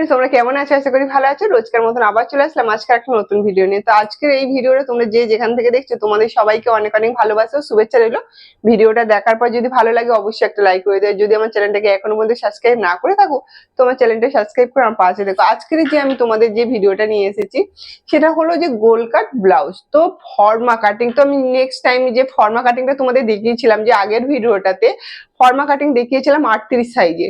Friends তোমরা কেমন আছো? আশা করি ভালো আছো। রোজকার মতন আবার চলে আসলাম আজকে একটা নতুন ভিডিও নিয়ে। তো আজকের এই ভিডিওটা তোমরা যে যেখান থেকে দেখছ, তোমাদের সবাইকে অনেক অনেক ভালোবাসা শুভেচ্ছা রইল। ভিডিওটা দেখার পর যদি ভালো লাগে, অবশ্যই একটা লাইক করে দেয় যদি আমার চ্যানেলটাকে এখনও পর্যন্ত সাবস্ক্রাইব না করে থাকো তোমার চ্যানেলটা সাবস্ক্রাইব করে আমার পাশে দেখো আজকের যে আমি তোমাদের যে ভিডিওটা নিয়ে এসেছি, সেটা হলো যে গোল কাট ব্লাউজ। তো ফর্মা কাটিং তো আমি নেক্সট টাইম যে ফর্মা কাটিংটা তোমাদের দেখিয়েছিলাম যে আগের ভিডিওটাতে ফর্মা কাটিং দেখিয়েছিলাম আটত্রিশ সাইজে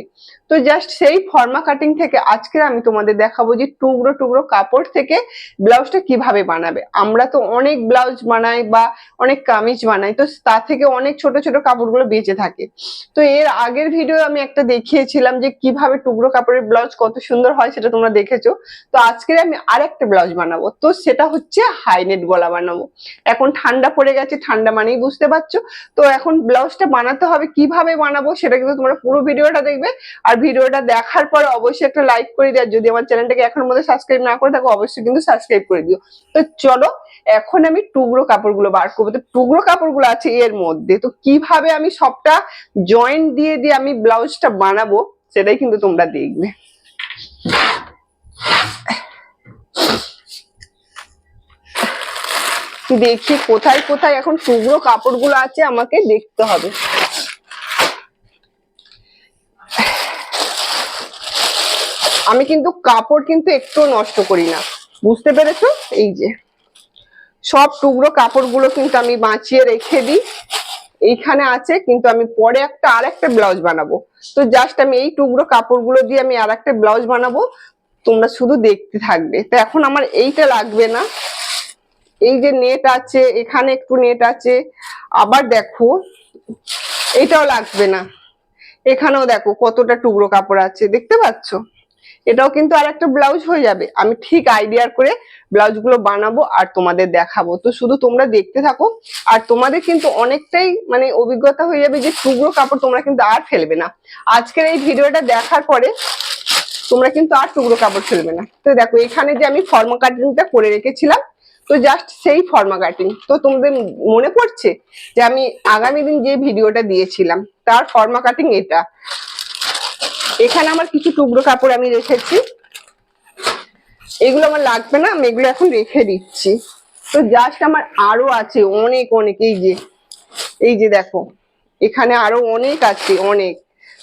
তো জাস্ট সেই ফর্মা কাটিং থেকে আজকে আমি তোমাদের দেখাবো যে টুকরো টুকরো কাপড় থেকে ব্লাউজটা কীভাবে বানাবে। আমরা তো অনেক ব্লাউজ বানাই বা অনেক কামিজ বানাই, তো তা থেকে অনেক ছোট ছোট কাপড়গুলো বেঁচে থাকে। তো এর আগের ভিডিও আমি একটা দেখিয়েছিলাম যে কীভাবে টুকরো কাপড়ের ব্লাউজ কত সুন্দর হয়, সেটা তোমরা দেখেছ। তো আজকে আমি আরেকটা ব্লাউজ বানাবো। তো সেটা হচ্ছে হাইনেট গলা বানাবো। এখন ঠান্ডা পড়ে গেছে, ঠান্ডা মানেই বুঝতে পারছ। তো এখন ব্লাউজটা বানাতে হবে কীভাবে বানাবো, সেটা কিন্তু তোমরা পুরো ভিডিওটা দেখবে। আর ভিডিওটা দেখার পরে অবশ্যই একটা লাইক করে দিও যদি আমার চ্যানেলটাকে এখন মধ্যে সাবস্ক্রাইব না করে থাকো, অবশ্যই কিন্তু সাবস্ক্রাইব করে দিও। তো চলো, এখন আমি টুকরো কাপড়গুলো বার করব। তো টুকরো কাপড়গুলো আছে এর মধ্যে। তো কীভাবে আমি সবটা জয়েন্ট দিয়ে দিয়ে আমি ব্লাউজটা বানাবো, সেটাই কিন্তু তোমরা দেখবে। দেখি, কোথায় কোথায় এখন টুকরো কাপড়গুলো আছে আমাকে দেখতে হবে। আমি কিন্তু কাপড় কিন্তু একটু নষ্ট করি না। বুঝতে পেরেছ? এই যে। সব টুকরো কাপড়গুলো কিন্তু আমি বাঁচিয়ে রেখে দিই। এইখানে আছে, কিন্তু আমি পরে একটা আর একটা ব্লাউজ বানাবো। তো জাস্ট আমি এই টুকরো কাপড়গুলো দিয়ে আমি আর একটা ব্লাউজ বানাবো। তোমরা শুধু দেখতে থাকবে। তো এখন আমার এইটা লাগবে না। এই যে নেট আছে, এখানে একটু নেট আছে। আবার দেখো, এটাও লাগবে না। এখানেও দেখো কতটা টুকরো কাপড় আছে। দেখতে পাচ্ছো? এটাও কিন্তু আর একটা ব্লাউজ হয়ে যাবে। আমি ঠিক আইডিয়ার করে ব্লাউজগুলো বানাবো আর তোমাদের দেখাবো। তো শুধু তোমরা দেখতে থাকো আর তোমাদের কিন্তু অনেকটাই মানে অভিজ্ঞতা হয়ে যাবে যে টুকরো কাপড় তোমরা কিন্তু আর ফেলবে না। আজকের এই ভিডিওটা দেখার পরে তোমরা কিন্তু আর টুকরো কাপড় ফেলবে না। তো দেখো, এখানে যে আমি ফর্মা কাটিংটা করে রেখেছিলাম, তো জাস্ট সেই ফর্মা কাটিং তো তোমাদের মনে পড়ছে যে আমি আগামী দিন যে ভিডিওটা দিয়েছিলাম, তার ফর্মা কাটিং এটা? এখানে আমার কিছু টুকরো কাপড় আমি রেখেছি। এগুলো আমার লাগবে না, আমি এগুলো এখন রেখে দিচ্ছি। তো জাস্ট আমার আরও আছে, অনেক অনেক, এই যে এই যে দেখো, এখানে আরও অনেক আছে, অনেক।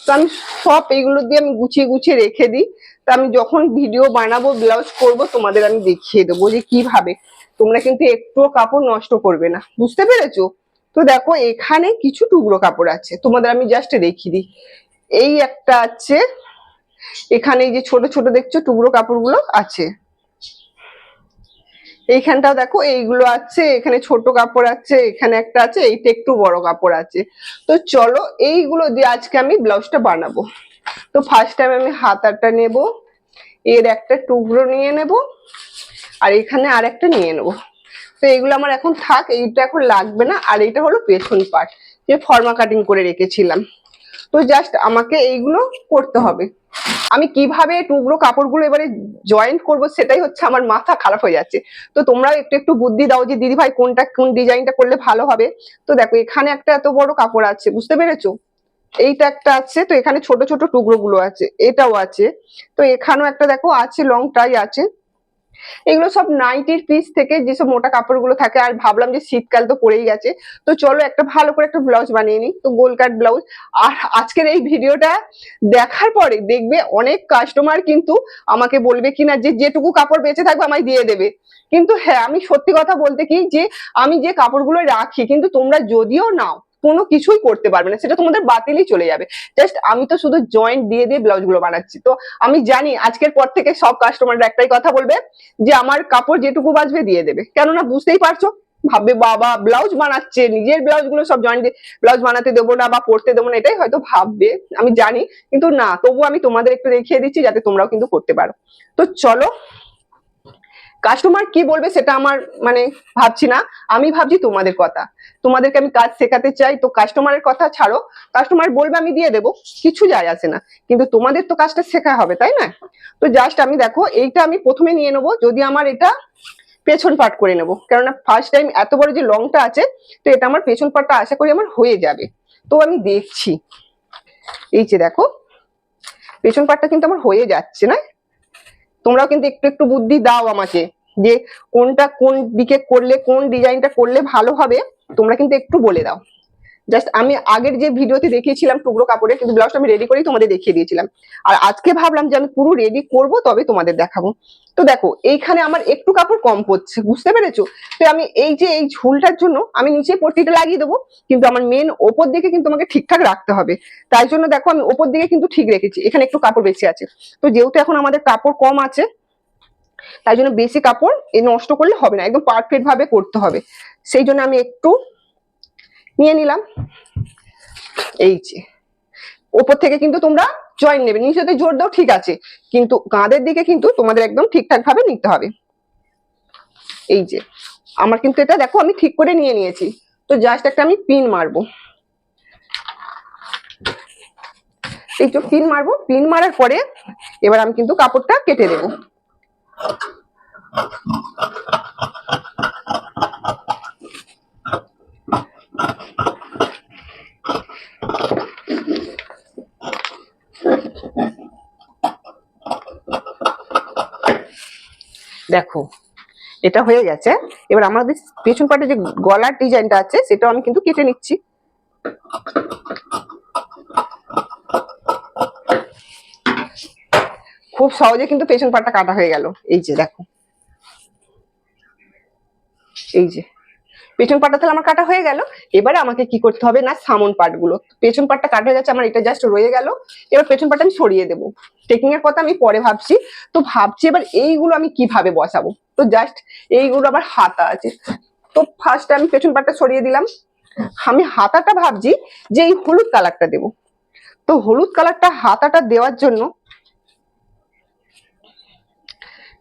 তো আমি সব এগুলো দিয়ে আমি গুছিয়ে গুছিয়ে রেখে দিই। তো আমি যখন ভিডিও বানাবো ব্লাউজ করব, তোমাদের আমি দেখিয়ে দেবো যে কীভাবে। তোমরা কিন্তু একটুও কাপড় নষ্ট করবে না, বুঝতে পেরেছ? তো দেখো, এখানে কিছু টুকরো কাপড় আছে, তোমাদের আমি জাস্ট দেখিয়ে দিই। এই একটা আছে। এখানে এই যে ছোট ছোট দেখছ, টুকরো কাপড়গুলো আছে। এইখানটাও দেখো, এইগুলো আছে, এখানে ছোট কাপড় আছে, এখানে একটা আছে, এইটা একটু বড় কাপড় আছে। তো চলো, এইগুলো দিয়ে আজকে আমি ব্লাউজটা বানাবো। তো ফার্স্ট টাইম আমি হাতাটা নেব, এর একটা টুকরো নিয়ে নেব, আর এখানে আর একটা নিয়ে নেব। তো এইগুলো আমার এখন থাক, এইটা এখন লাগবে না, আর এইটা হলো পেছন পার্ট যে ফর্মা কাটিং করে রেখেছিলাম। তো জাস্ট আমাকে এইগুলো করতে হবে। আমি কীভাবে টুকরো কাপড়গুলো এবারে জয়েন্ট করব সেটাই হচ্ছে আমার মাথা খারাপ হয়ে যাচ্ছে। তো তোমরা একটু একটু বুদ্ধি দাও যে, দিদি ভাই, কোনটা, কোন ডিজাইনটা করলে ভালো হবে? তো দেখো, এখানে একটা এত বড় কাপড় আছে, বুঝতে পেরেছ? এইটা একটা আছে, তো এখানে ছোট ছোট টুকরো গুলো আছে, এটাও আছে। তো এখানেও একটা দেখো, আছে লং টাই আছে। এগুলো সব নাইটির পিস থেকে যেসব মোটা কাপড়গুলো থাকে, আর ভাবলাম যে শীতকাল তো পড়েই গেছে, তো চলো একটা ভালো করে একটা ব্লাউজ বানিয়ে নিই, তো গোল কাট ব্লাউজ। আর আজকের এই ভিডিওটা দেখার পরে দেখবে অনেক কাস্টমার কিন্তু আমাকে বলবে কিনা যে যেটুকু কাপড় বেঁচে থাকবে আমায় দিয়ে দেবে। কিন্তু হ্যাঁ আমি সত্যি কথা বলতে কি যে আমি যে কাপড়গুলো রাখি, কিন্তু তোমরা যদিও নাও কোনো কিছুই করতে পারবে না, সেটা তোমাদের বাতিলই চলে যাবে। জাস্ট আমি তো শুধু জয়েন্ট দিয়ে দিয়ে ব্লাউজগুলো বানাচ্ছি। তো আমি জানি আজকের পর থেকে সব কাস্টমাররা একটাই কথা বলবে যে, আমার কাপড় যেটুকু বাজবে দিয়ে দেবে। কেননা বুঝতেই পারছ, ভাববে, বাবা ব্লাউজ বানাচ্ছে, নিজের ব্লাউজগুলো সব জয়েন্ট ব্লাউজ বানাতে দেবো না বা পড়তে দেবো না। এটাই হয়তো ভাববে, আমি জানি। কিন্তু না তবু আমি তোমাদের একটু দেখিয়ে দিচ্ছি যাতে তোমরাও কিন্তু করতে পারো। তো চলো কাস্টমার কি বলবে সেটা আমার মানে ভাবছি না। আমি ভাবছি তোমাদের কথা। তোমাদেরকে আমি কাজ শেখাতে চাই, তো কাস্টমারের কথা ছাড়ো। কাস্টমার বলবে আমি দিয়ে দেবো, কিছু যায় আসে না। কিন্তু তোমাদের তো কাজটা শেখা হবে, তাই না? তো জাস্ট আমি দেখো, এইটা আমি প্রথমে নিয়ে নেব, যদি আমার এটা পেছন পাট করে নেব। কেননা ফার্স্ট টাইম এত বড় যে লংটা আছে, তো এটা আমার পেছন পাটটা আশা করি আমার হয়ে যাবে। তো আমি দেখছি। এই যে দেখো, পেছন পাটটা কিন্তু আমার হয়ে যাচ্ছে, না? তোমরাও কিন্তু একটু একটু বুদ্ধি দাও আমাকে যে কোনটা কোন দিকে করলে, কোন ডিজাইনটা করলে ভালো হবে, তোমরা কিন্তু একটু বলে দাও। জাস্ট আমি আগের যে ভিডিওতে দেখিয়েছিলাম টুকরো কাপড়ে কিন্তু ব্লাউজটা আমি রেডি করেই তোমাদের দেখিয়ে দিয়েছিলাম। আর আজকে ভাবলাম যে আমি পুরো রেডি করব, তবে তোমাদের দেখাবো। তো দেখো, এইখানে আমার একটু কাপড় কম পড়ছে, বুঝতে পেরেছ? তো আমি এই যে এই ঝুলটার জন্য আমি নিচে পট্টিটা লাগিয়ে দেবো, কিন্তু আমার মেন ওপর দিকে কিন্তু আমাকে ঠিকঠাক রাখতে হবে। তাই জন্য দেখো আমি ওপর দিকে কিন্তু ঠিক রেখেছি, এখানে একটু কাপড় বেশি আছে। তো যেহেতু এখন আমাদের কাপড় কম আছে, তাই জন্য বেশি কাপড় এ নষ্ট করলে হবে না, একদম পারফেক্ট ভাবে করতে হবে। সেই জন্য আমি একটু নিয়ে নিলাম। এই যে, ওপর থেকে কিন্তু তোমরা জয়েন নেবে। নিচেতে জোর দাও, ঠিক আছে। কিন্তু কাঁধের দিকে কিন্তু তোমাদের একদম ঠিকঠাক ভাবে নিতে হবে। এই যে, আমার কিন্তু এটা দেখো, আমি ঠিক করে নিয়ে নিয়েছি। তো জাস্ট একটা আমি পিন মারবো। এই তো পিন মারবো। পিন মারার পরে এবার আমি কিন্তু কাপড়টা কেটে দেবো। দেখো, এটা হয়ে গেছে। এবার আমাদের পেছন পাটে যে গলার ডিজাইনটা আছে, সেটাও আমি কিন্তু কেটে নিচ্ছি। খুব সহজে কিন্তু পেছন পাটটা কাটা হয়ে গেল। এই যে দেখো। এই যে। পেছন পাটটা তাহলে আমার কাটা হয়ে গেল। এবারে আমাকে কি করতে হবে না, সামন পাটগুলো। পেছন পাটটা কাটা হয়ে গেছে আমার এটা জাস্ট রয়ে গেল। এবার পেছন পাটটা আমি সরিয়ে দেবো। টেকিং এর কথা আমি পরে ভাবছি। তো ভাবছি এবার এইগুলো আমি কীভাবে বসাবো? তো জাস্ট এইগুলো আবার হাতা আছে। তো ফার্স্ট আমি পেছন পাটটা সরিয়ে দিলাম। আমি হাতাটা ভাবছি যে এই হলুদ কালারটা দেব। তো হলুদ কালারটা হাতাটা দেওয়ার জন্য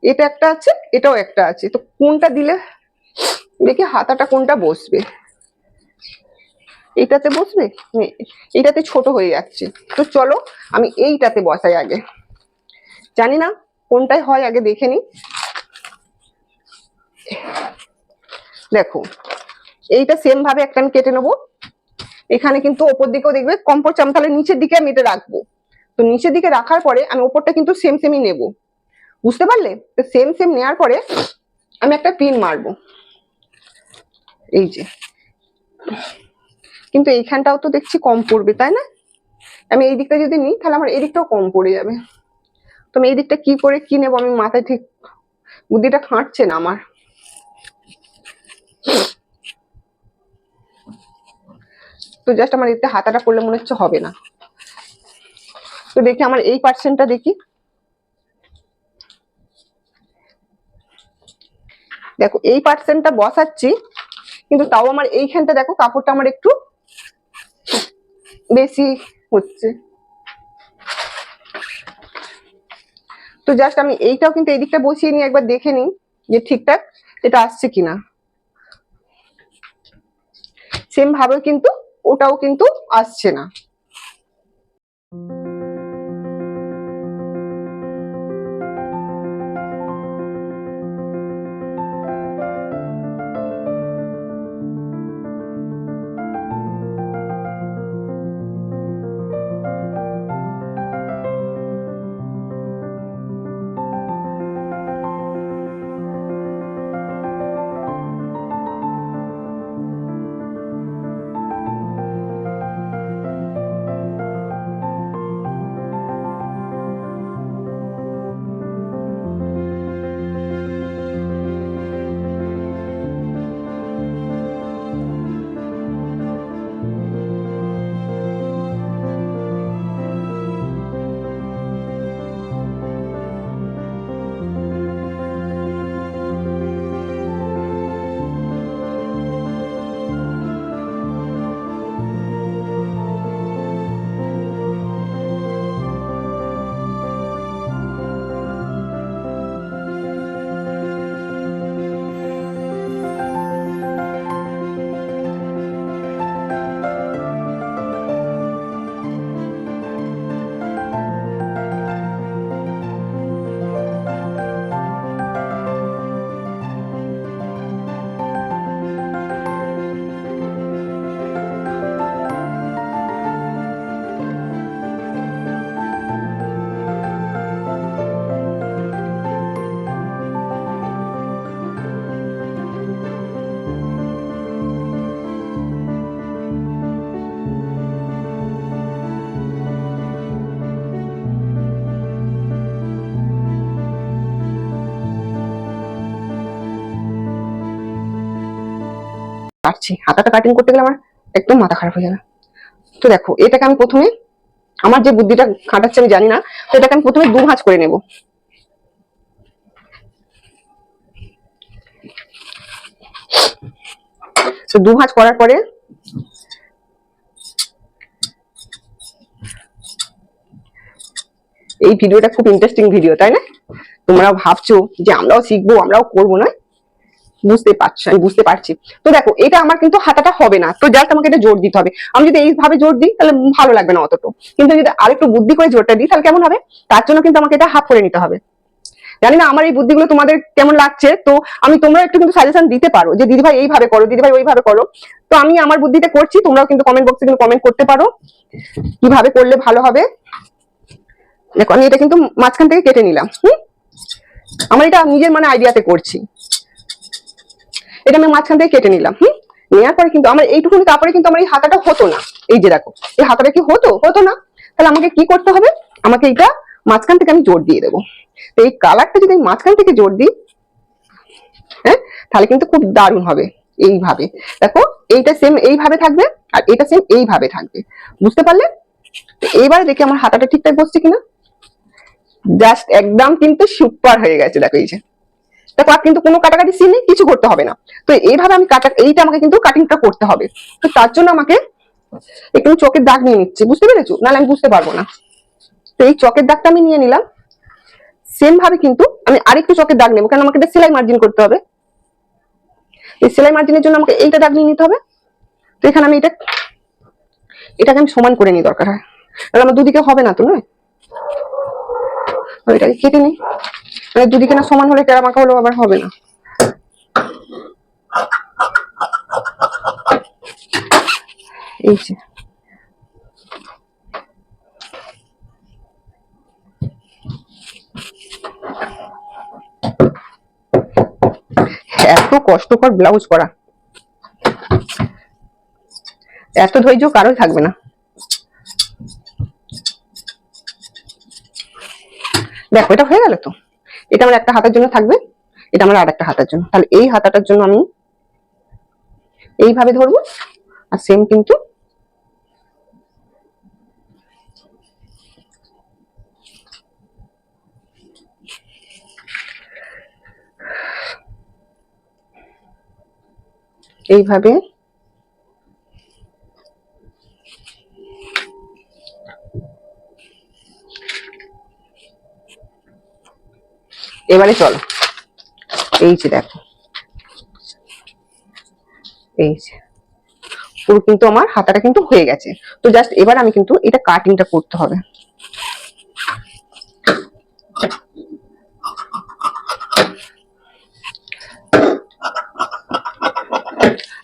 এটা একটা আছে, এটাও একটা আছে। তো কোনটা দিলে দেখি হাতাটা কোনটা বসবে। এইটাতে বসবে? এইটাতে ছোট হয়ে যাচ্ছে। তো চলো, আমি এইটাতে বসাই আগে। জানি না কোনটাই হয়, আগে দেখে নি দেখো, এইটা সেম ভাবে একটা আমি কেটে নেব। এখানে কিন্তু ওপর দিকেও দেখবে কম পড়ছে তাহলে নিচের দিকে আমি এটা রাখব। তো নিচের দিকে রাখার পরে আমি ওপরটা কিন্তু সেম সেমই নেব। বুঝতে পারলে? তো সেম সেম নেওয়ার পরে আমি একটা পিন মারবো। এই যে। কিন্তু এইখানটাও তো দেখছি কম পড়বে, তাই না? আমি এই দিকটা যদি নিই, তাহলে আমার এই দিকটাও কম পড়ে যাবে। তো আমি এই দিকটা কি করে কি নেব? আমি মাথায় ঠিক বুদ্ধিটা খাঁটছে না আমার। তো জাস্ট আমার এতে হাতাটা পড়লে মনে হচ্ছে হবে না। তো দেখি আমার এই পার্সেন্টটা দেখি। দেখো, এই পার্সেন্টটা বসাচ্ছি। কিন্তু তাও আমার এইখানটা দেখো, কাপড়টা আমার একটু বেশি হচ্ছে। তো জাস্ট আমি এইটাও কিন্তু এই দিকটা বসিয়ে নিয়ে একবার দেখে নিই যে ঠিকঠাক এটা আসছে কিনা। সেম ভাবে কিন্তু ওটাও কিন্তু আসছে না। কাটছি হাতাটা কাটিং করতে গেলে আমার একদম মাথা খারাপ হয়ে যাবে। তো দেখো, এটাকে আমি প্রথমে, আমার যে বুদ্ধিটা খাটাচ্ছে আমি জানি না, তো এটাকে আমি প্রথমে দু ভাঁজ করে নেব। তো দু ভাঁজ করার পরে, এই ভিডিওটা খুব ইন্টারেস্টিং ভিডিও তাই না? তোমরাও ভাবছ যে আমরাও শিখব, আমরাও করব না বুঝতে পারছি বুঝতে পারছি। তো দেখো, এটা আমার কিন্তু হাতাটা হবে না, তো জাস্ট আমাকে এটা জোর দিতে হবে। আমি যদি এইভাবে জোর দিই, তাহলে ভালো লাগবে না অতটা। কিন্তু যদি আরেকটু বুদ্ধি করে জোরটা দিই, তাহলে কেমন হবে? তার জন্য কিন্তু আমাকে এটা হাফ করে নিতে হবে। জানি না, আমার এই বুদ্ধিগুলো তোমাদের কেমন লাগছে? তো আমি তোমরা একটু কিন্তু সাজেশন দিতে পারো, যে দিদিভাই এইভাবে করো, দিদিভাই ওইভাবে করো। তো আমি আমার বুদ্ধিটা করছি, তোমরাও কিন্তু কমেন্ট বক্সে কিন্তু কমেন্ট করতে পারো। কীভাবে করলে ভালো হবে? দেখো, আমি এটা কিন্তু মাঝখান থেকে কেটে নিলাম, হুম? আমার এটা নিজের মানে আইডিয়াতে করছি। এটা আমি মাঝখান থেকে কেটে নিলাম, হুম? নেওয়ার পরে কিন্তু আমার এইটুকুনি কাপড়ে কিন্তু আমার এই হাতাটা হতো না। এই যে দেখো, এই হাতাটা কি হতো? হতো না। তাহলে আমাকে কি করতে হবে? আমাকে এইটা মাঝখান থেকে আমি জোর দিয়ে দেবো। তো এই কালারটা যদি আমি মাঝখান থেকে জোর দিই হ্যাঁ? তাহলে কিন্তু খুব দারুণ হবে এইভাবে। দেখো, এইটা সেম এইভাবে থাকবে আর এটা সেম এইভাবে থাকবে। বুঝতে পারলে? এইবারে দেখি আমার হাতাটা ঠিকঠাক বসছে কিনা। জাস্ট একদম কিন্তু সুপার হয়ে গেছে, দেখো এই যে। দেখো, আর কিন্তু কোনো কাটাকাটি সিন নেই, কিছু করতে হবে না। তো এইভাবে আমি কাটা, এইটা আমাকে কিন্তু কাটিংটা করতে হবে। তো তার জন্য আমাকে একটু চোখের দাগ নিয়ে নিচ্ছি, বুঝতে পেরেছ? নাহলে আমি বুঝতে পারব না। তো এই চকের দাগটা আমি নিয়ে নিলাম। সেম ভাবে কিন্তু আমি আরেকটু চকের দাগ নেব, কারণ আমাকে এটা সেলাই মার্জিন করতে হবে। এই সেলাই মার্জিনের জন্য আমাকে এইটা দাগ নিয়ে নিতে হবে। তো এখানে আমি এটা, এটাকে আমি সমান করে নিই দরকার হয়। তাহলে আমার দুদিকে হবে না তো, নয়? এটাকে কেটে নিই। মানে দুদিকে না সমান হলে টেরা মাখা হলেও আবার হবে না। এত কষ্টকর ব্লাউজ করা। এত ধৈর্য কারোই থাকবে না। দেখো, এটা হয়ে গেল তো? এটা আমার একটা হাতের জন্য থাকবে, এটা আমার আর একটা হাতের জন্য। তাহলে এই হাতাটার জন্য আমি এইভাবে ধরবো, আর সেম কিন্তু এইভাবে এবারে চলো। এই যে দেখো। এই যে। পুরো কিন্তু আমার হাতাটা কিন্তু হয়ে গেছে। তো জাস্ট এবার আমি কিন্তু এটা কাটিংটা করতে হবে।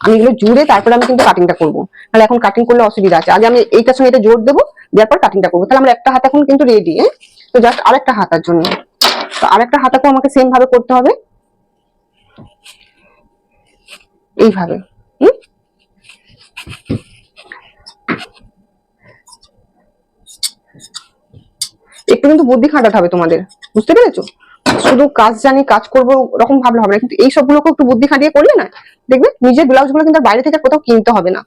আমি এগুলো জুড়ে তারপরে আমি কিন্তু কাটিংটা করব। তাহলে এখন কাটিং করলে অসুবিধা আছে। আগে আমি এইটার সঙ্গে এটা জোর দেবো, দেওয়ার পর কাটিংটা করব। তাহলে আমার একটা হাত এখন কিন্তু রেডি হ্যাঁ? তো জাস্ট আরেকটা হাতার জন্য। তো আরেকটা হাতাকেও আমাকে সেম ভাবে করতে হবে। এইভাবে, হুম? একটু কিন্তু বুদ্ধি খাটাতে হবে তোমাদের, বুঝতে পেরেছ? শুধু কাজ জানি, কাজ করব ওরকম ভাবলে হবে না, কিন্তু এই সবগুলোকে একটু বুদ্ধি খাটিয়ে করলে না, দেখবে নিজের ব্লাউজগুলো কিন্তু বাইরে থেকে কোথাও কিনতে হবে না।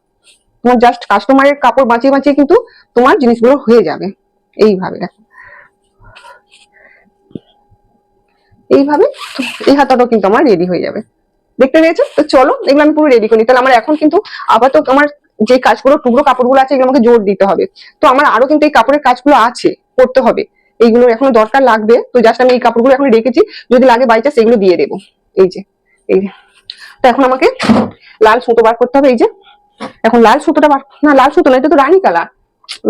তোমার জাস্ট কাস্টমারের কাপড় বাঁচিয়ে বাঁচিয়ে কিন্তু তোমার জিনিসগুলো হয়ে যাবে। এইভাবে দেখো। এইভাবে এই হাতাটাও কিন্তু আমার রেডি হয়ে যাবে। দেখতে পেয়েছ? তো চলো, এগুলো আমি পুরো রেডি করি। তাহলে আমার এখন কিন্তু আপাতত আমার যে কাজগুলো, টুকরো কাপড়গুলো আছে এগুলো আমাকে জোর দিতে হবে। তো আমার আরও কিন্তু এই কাপড়ের কাজগুলো আছে, করতে হবে। এইগুলো এখনও দরকার লাগবে। তো জাস্ট আমি এই কাপড়গুলো এখন রেখেছি। যদি লাগে বাই চান্স এগুলো দিয়ে দেবো। এই যে এই যে। তো এখন আমাকে লাল সুতো বার করতে হবে। এই যে, এখন লাল সুতোটা বার না, লাল সুতো না, এটা তো রানী কালার।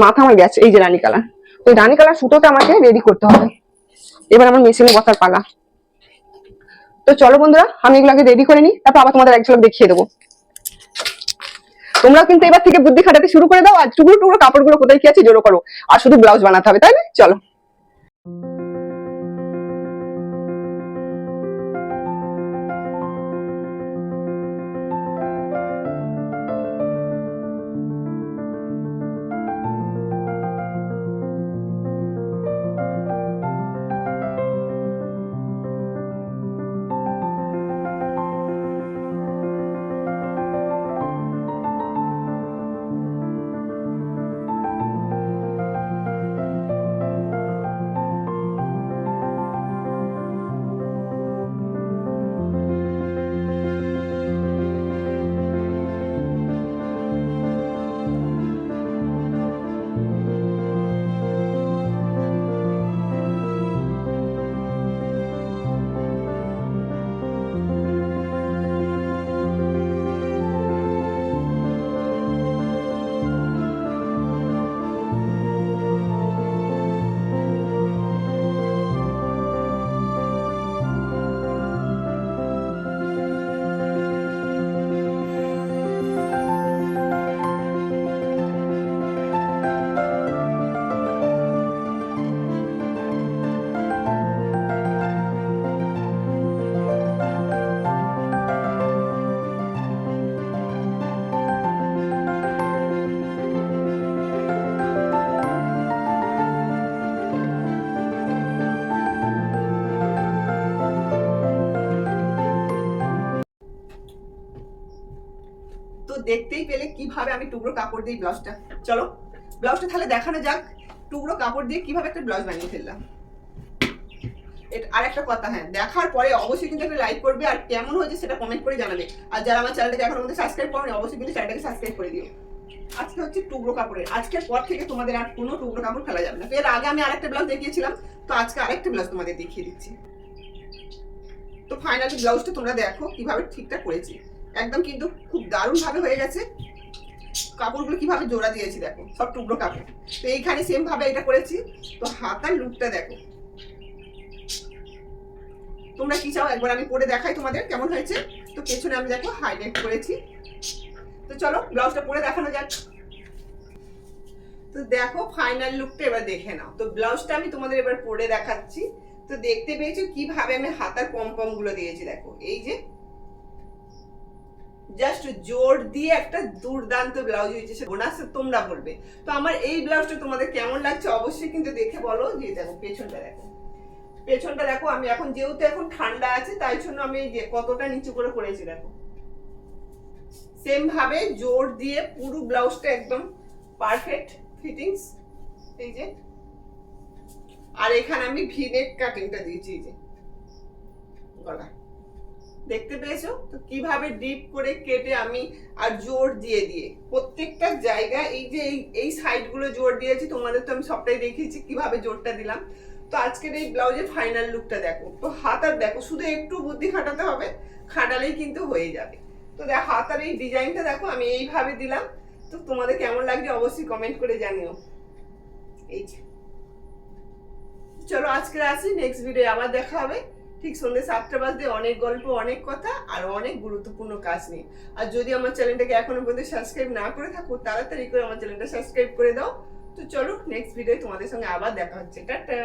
মাথা আমার গেছে, এই যে রানী কালার। তো রানী কালার সুতোটা আমাকে রেডি করতে হবে। এবার আমার মেশিনে বসার পালা। তো চলো বন্ধুরা, আমি এগুলো আগে রেডি করে নিই, তারপর আবার তোমাদের এক ঝলক দেখিয়ে দেবো। তোমরা কিন্তু এবার থেকে বুদ্ধি খাটাতে শুরু করে দাও, আর টুকরো টুকরো কাপড়গুলো কোথায় কি আছে জোরো করো, আর শুধু ব্লাউজ বানাতে হবে, তাই না? চলো। দেখতেই পেলে কীভাবে আমি টুকরো কাপড় দিই ব্লাউজটা, চলো, ব্লাউজটা তাহলে দেখানো যাক, টুকরো কাপড় দিয়ে কীভাবে একটা ব্লাউজ বানিয়ে ফেললাম। এটা, আর একটা কথা হ্যাঁ দেখার পরে অবশ্যই কিন্তু একটা লাইক করবে, আর কেমন হয়েছে সেটা কমেন্ট করে জানাবে। আর যারা আমার চ্যানেলটাকে এখনও মধ্যে সাবস্ক্রাইব করো অবশ্যই কিন্তু চ্যানেলটাকে সাবস্ক্রাইব করে দিও। আজকে হচ্ছে টুকরো কাপড়ের, আজকের পর থেকে তোমাদের আর কোনো টুকরো কাপড় ফেলা যাবে না। এর আগে আমি আরেকটা ব্লাউজ দেখিয়েছিলাম, তো আজকে আরেকটা ব্লাউজ তোমাদের দেখিয়ে দিচ্ছি। তো ফাইনালি ব্লাউজটা তোমরা দেখো কীভাবে ঠিকঠাক করেছি। একদম কিন্তু খুব দারুণ ভাবে হয়ে গেছে। কাপড়গুলো কীভাবে জোড়া দিয়েছি দেখো, সব টুকরো কাপড়। তো এইখানে সেম ভাবে এটা করেছি। তো হাতার লুকটা দেখো। তোমরা কি চাও? একবার আমি পরে দেখাই তোমাদের কেমন হয়েছে। তো পেছনে আমি দেখো হাইলাইট করেছি। তো চলো, ব্লাউজটা পরে দেখানো যাক। তো দেখো ফাইনাল লুকটা এবার দেখে নাও। তো ব্লাউজটা আমি তোমাদের এবার পরে দেখাচ্ছি। তো দেখতে পেয়েছ কীভাবে আমি হাতার পমগুলো দিয়েছি দেখো। এই যে জাস্ট জোর দিয়ে একটা দুর্দান্ত ব্লাউজ হয়েছে বোনাস তোমরা বলবে তো আমার এই ব্লাউজটা তোমাদের কেমন লাগছে অবশ্যই কিন্তু দেখে বলো, যে দেখো, পেছনটা দেখো। পেছনটা দেখো, আমি এখন যেহেতু এখন ঠান্ডা আছে, তাই জন্য আমি যে কতটা নিচু করে করেছি দেখো। সেম ভাবে জোর দিয়ে পুরো ব্লাউজটা একদম পারফেক্ট ফিটিংস এই যে। আর এখানে আমি ভিনেক কাটিংটা দিয়েছি, এই যে। গলা। দেখতে পেয়েছ? তো কীভাবে ডিপ করে কেটে আমি আর জোর দিয়ে দিয়ে, প্রত্যেকটা জায়গা এই যে এই- এই সাইডগুলো জোর দিয়েছি, তোমাদের তো আমি সবটাই দেখিয়েছি কীভাবে জোরটা দিলাম। তো আজকের এই ব্লাউজের ফাইনাল লুকটা দেখো। তো হাত আর দেখো, শুধু একটু বুদ্ধি খাটাতে হবে, খাটালেই কিন্তু হয়ে যাবে। তো দেখ, হাত আর এই ডিজাইনটা দেখো, আমি এইভাবে দিলাম। তো তোমাদের কেমন লাগছে অবশ্যই কমেন্ট করে জানিও। এই যে। চলো আজকে আসি নেক্সট ভিডিও আবার দেখা হবে। ঠিক সন্ধ্যে সাতটা বাজতে অনেক গল্প, অনেক কথা আর অনেক গুরুত্বপূর্ণ কাজ নেই আর যদি আমার চ্যানেলটাকে এখনও পর্যন্ত সাবস্ক্রাইব না করে থাকো, তাড়াতাড়ি করে আমার চ্যানেলটা সাবস্ক্রাইব করে দাও। তো চলো নেক্সট ভিডিও তোমাদের সঙ্গে আবার দেখা হচ্ছে। টাটা!